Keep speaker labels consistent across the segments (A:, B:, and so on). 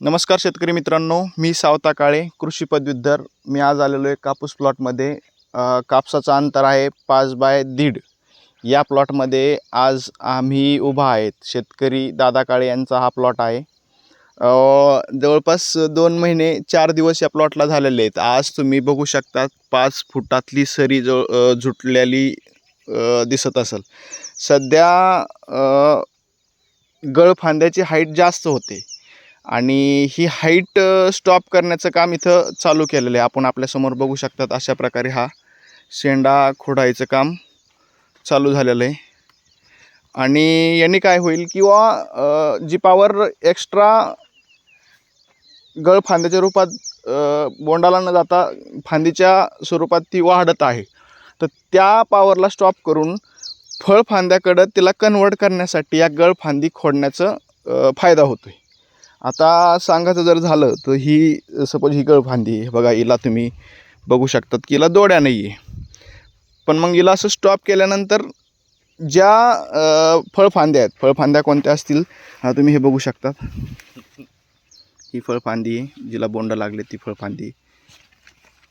A: नमस्कार शेतकरी मित्रांनो मी सावता काळे कृषी पदवीधर मी आज आलेलो आहे कापूस प्लॉटमध्ये. कापसाचं अंतर आहे पाच बाय दीड. या प्लॉटमध्ये आज आम्ही उभा आहेत. शेतकरी दादा काळे यांचा हा प्लॉट आहे. जवळपास दोन महिने चार दिवस या प्लॉटला झालेले आहेत. आज तुम्ही बघू शकतात पाच फुटातली सरी जो झुटलेली जुटलेली दिसत असेल. सध्या गळफांद्याची हाईट जास्त होते. आणि ही हाईट स्टॉप करण्याचं काम इथं चालू केलेलं आहे. आपण आपल्यासमोर बघू शकतात अशा प्रकारे हा शेंडा खोडायचं काम चालू झालेलं आहे. आणि यांनी काय होईल किंवा जी पावर एक्स्ट्रा गळफांद्याच्या रूपात बोंडाला न जाता फांदीच्या स्वरूपात ती वाढत आहे. तर त्या पावरला स्टॉप करून फळ फांद्याकडं तिला कन्वर्ट करण्यासाठी या गळफांदी खोडण्याचं फायदा होतो आहे आता सांगायचं जर झालं तर ही सपोज ही गळफांदी आहे बघा हिला तुम्ही बघू शकतात की हिला दोड्या नाही आहे पण मग हिला असं स्टॉप केल्यानंतर ज्या फळफांद्या आहेत फळफांद्या कोणत्या असतील? तुम्ही हे बघू शकतात. ही फळफांदी आहे जिला बोंड लागले ती फळफांदी.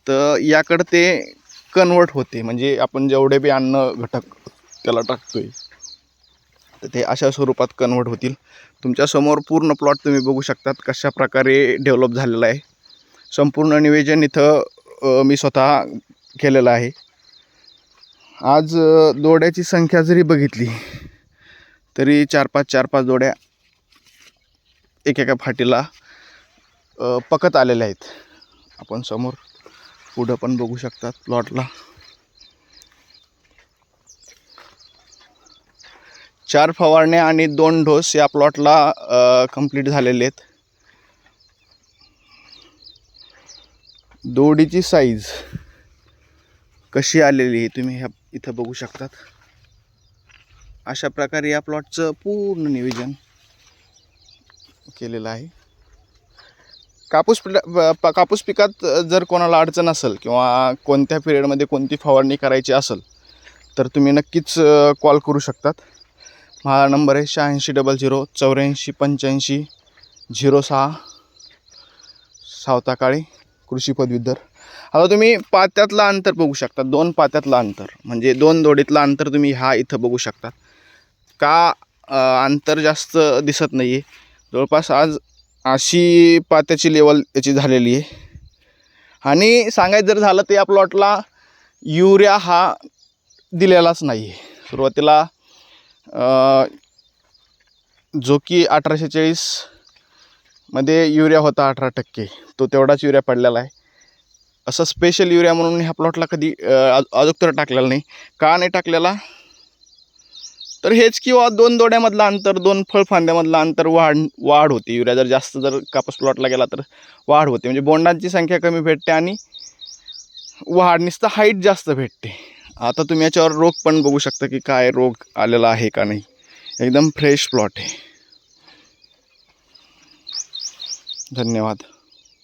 A: तर याकडं ते कन्वर्ट होते म्हणजे आपण जेवढे बी अन्न घटक त्याला टाकतोय तर ते अशा स्वरूपात कन्वर्ट होतील. तुमच्यासमोर पूर्ण प्लॉट तुम्ही बघू शकतात कशा प्रकारे डेव्हलप झालेला आहे. संपूर्ण निवेदन इथं मी स्वतः केलेलं आहे. आज दोड्याची संख्या जरी बघितली तरी चार पाच चार पाच दोड्या एकेका फाटीला पकत आलेल्या आहेत. आपण समोर पुढं पण बघू शकतात प्लॉटला चार फवारण्या आणि दोन डोस या प्लॉटला कंप्लीट झालेले आहेत. दोडीची साईज कशी आलेली आहे तुम्ही ह्या इथं बघू शकतात. अशा प्रकारे या प्लॉटचं पूर्ण नियोजन केलेलं आहे. कापूस पिला प- कापूस पिकात जर कोणाला अडचण असेल किंवा कोणत्या पिरियडमध्ये कोणती फवारणी करायची असेल तर तुम्ही नक्कीच कॉल करू शकतात. माझा नंबर आहे शहाऐंशी डबल झिरो चौऱ्याऐंशी पंच्याऐंशी झिरो सहा. सावताकाळी कृषी पदवीधर आता तुम्ही पात्यातलं अंतर बघू शकता. दोन पात्यातलं अंतर. म्हणजे दोन दोडीतलं अंतर तुम्ही हा इथं बघू शकता. का अंतर जास्त दिसत नाही आहे जवळपास आज अशी पात्याची लेवल याची झालेली आहे. आणि सांगायचं जर झालं तर या प्लॉटला युरिया हा दिलेलाच नाही आहे सुरुवातीला जो की अठराशे चाळीसमध्ये युरिया होता अठरा टक्के. तो तेवढाच युरिया पडलेला आहे. असं स्पेशल युरिया म्हणून ह्या प्लॉटला कधी अजूक तर टाकलेला नाही. का नाही टाकलेला? तर हेच किंवा दोन दोड्यामधलं अंतर दोन फळफांद्यामधलं अंतर वाढ वाढ होते. युरिया जर जास्त जर कापूस प्लॉटला गेला तर वाढ होते. म्हणजे बोंडांची संख्या कमी भेटते आणि वाढ नुसतं हाईट जास्त भेटते. आता तुम्ही याच्यावर रोग पण बघू शकता की काय रोग आलेला आहे का नाही. एकदम फ्रेश प्लॉट आहे. धन्यवाद.